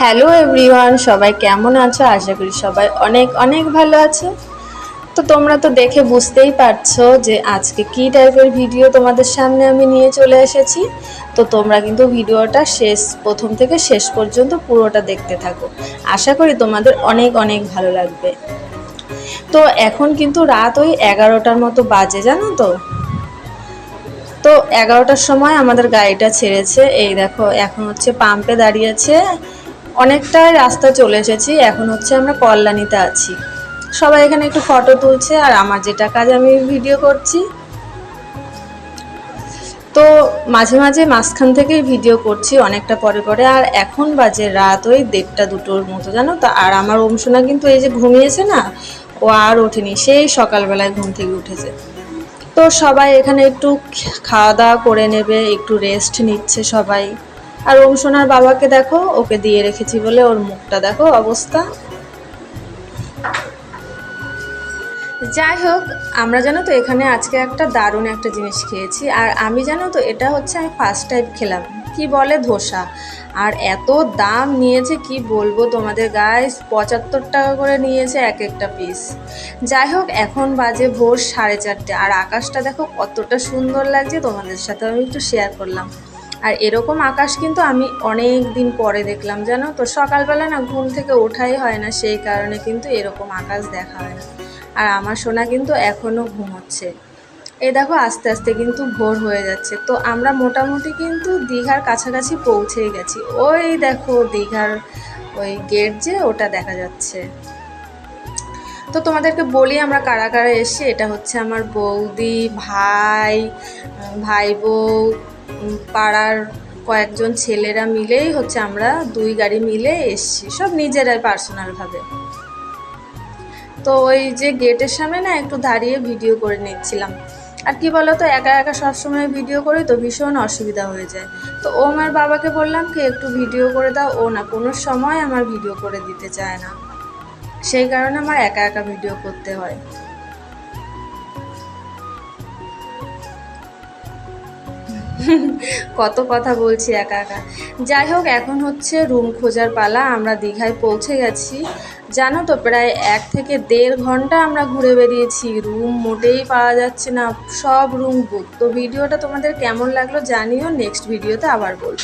Hello everyone, সবাই কেমন আছো? আশা করি সবাই অনেক অনেক ভালো আছো। তো তোমরা তো দেখে বুঝতেই পারছ যে আজকে কী টাইপের ভিডিও তোমাদের সামনে আমি নিয়ে চলে এসেছি। তো তোমরা কিন্তু ভিডিওটা শেষ, প্রথম থেকে শেষ পর্যন্ত পুরোটা দেখতে থাকো। আশা করি তোমাদের অনেক অনেক ভালো লাগবে। তো এখন কিন্তু রাত ওই এগারোটার মতো বাজে, জানো তো? তো এগারোটার সময় আমাদের গাড়িটা ছেড়েছে। এই দেখো, এখন হচ্ছে পাম্পে দাঁড়িয়ে আছে। অনেকটাই রাস্তা চলে এসেছি, এখন হচ্ছে আমরা কল্যাণীতে আছি। সবাই এখানে একটু ফটো তুলছে আর আমার যেটা কাজ আমি ভিডিও করছি। তো মাঝে মাঝে মাঝখান থেকেই ভিডিও করছি অনেকটা পরে পরে, আর এখন বাজে রাত ওই দেড়টা দুটোর মতো, জানো তো? আর আমার অংশনা কিন্তু এই যে ঘুমিয়েছে না, ও আর ওঠেনি, সেই সকালবেলায় ঘুম থেকে উঠেছে। তো সবাই এখানে একটু খাওয়া দাওয়া করে নেবে, একটু রেস্ট নিচ্ছে সবাই। আর ওম সোনার বাবাকে দেখো, ওকে দিয়ে রেখেছি বলে ওর মুখটা দেখো, অবস্থা। যাই হোক, আমরা জানো তো এখানে আজকে একটা দারুণ একটা জিনিস খেয়েছি, আর আমি জানো তো এটা হচ্ছে আমি ফার্স্ট টাইম খেলাম। কি বলে? ধোসা। আর এত দাম নিয়েছে, কি বলব তোমাদের গায়ে পঁচাত্তর টাকা করে নিয়েছে এক একটা পিস যাই হোক, এখন বাজে ভোর সাড়ে চারটে, আর আকাশটা দেখো কতটা সুন্দর লাগছে, তোমাদের সাথে আমি একটু শেয়ার করলাম। আর এরকম আকাশ কিন্তু আমি অনেক দিন পরে দেখলাম, জানো? তো সকালবেলা না ঘুম থেকে ওঠাই হয় না, সেই কারণে কিন্তু এরকম আকাশ দেখা হয় না। আর আমার সোনা কিন্তু এখনও ঘুমোচ্ছে। এই দেখো, আস্তে আস্তে কিন্তু ভোর হয়ে যাচ্ছে। তো আমরা মোটামুটি কিন্তু দীঘার কাছাকাছি পৌঁছেই গেছি। ওই দেখো দীঘার ওই গেট যে, ওটা দেখা যাচ্ছে। তো তোমাদেরকে বলি আমরা কারা কারা এসে এটা হচ্ছে আমার বৌদি, ভাই ভাই বউ পাড়ার কয়েকজন ছেলেরা মিলেই হচ্ছে আমরা দুই গাড়ি মিলে এসছি। সব নিজেরাই পার্সোনালভাবে তো ওই যে গেটের সামনে না একটু দাঁড়িয়ে ভিডিও করে নিচ্ছিলাম। আর কি বলতো, একা একা সবসময় ভিডিও করি তো ভীষণ অসুবিধা হয়ে যায়। তো ও আমার বাবাকে বললাম কি, একটু ভিডিও করে দাও। ও না, কোনো সময় আমার ভিডিও করে দিতে চায় না। সেই কারণে আমার একা একা ভিডিও করতে হয়। কত কথা বলছি একা একা। যাই হোক, এখন হচ্ছে রুম খোঁজার পালা, আমরা দীঘায় পৌঁছে গেছি। জানো তো, প্রায় এক থেকে দেড় ঘণ্টা আমরা ঘুরে বেরিয়েছি রুম মোটেই পাওয়া যাচ্ছে না, সব রুম বুক তো ভিডিওটা তোমাদের কেমন লাগল জানিও নেক্সট ভিডিওতে আবার বলব।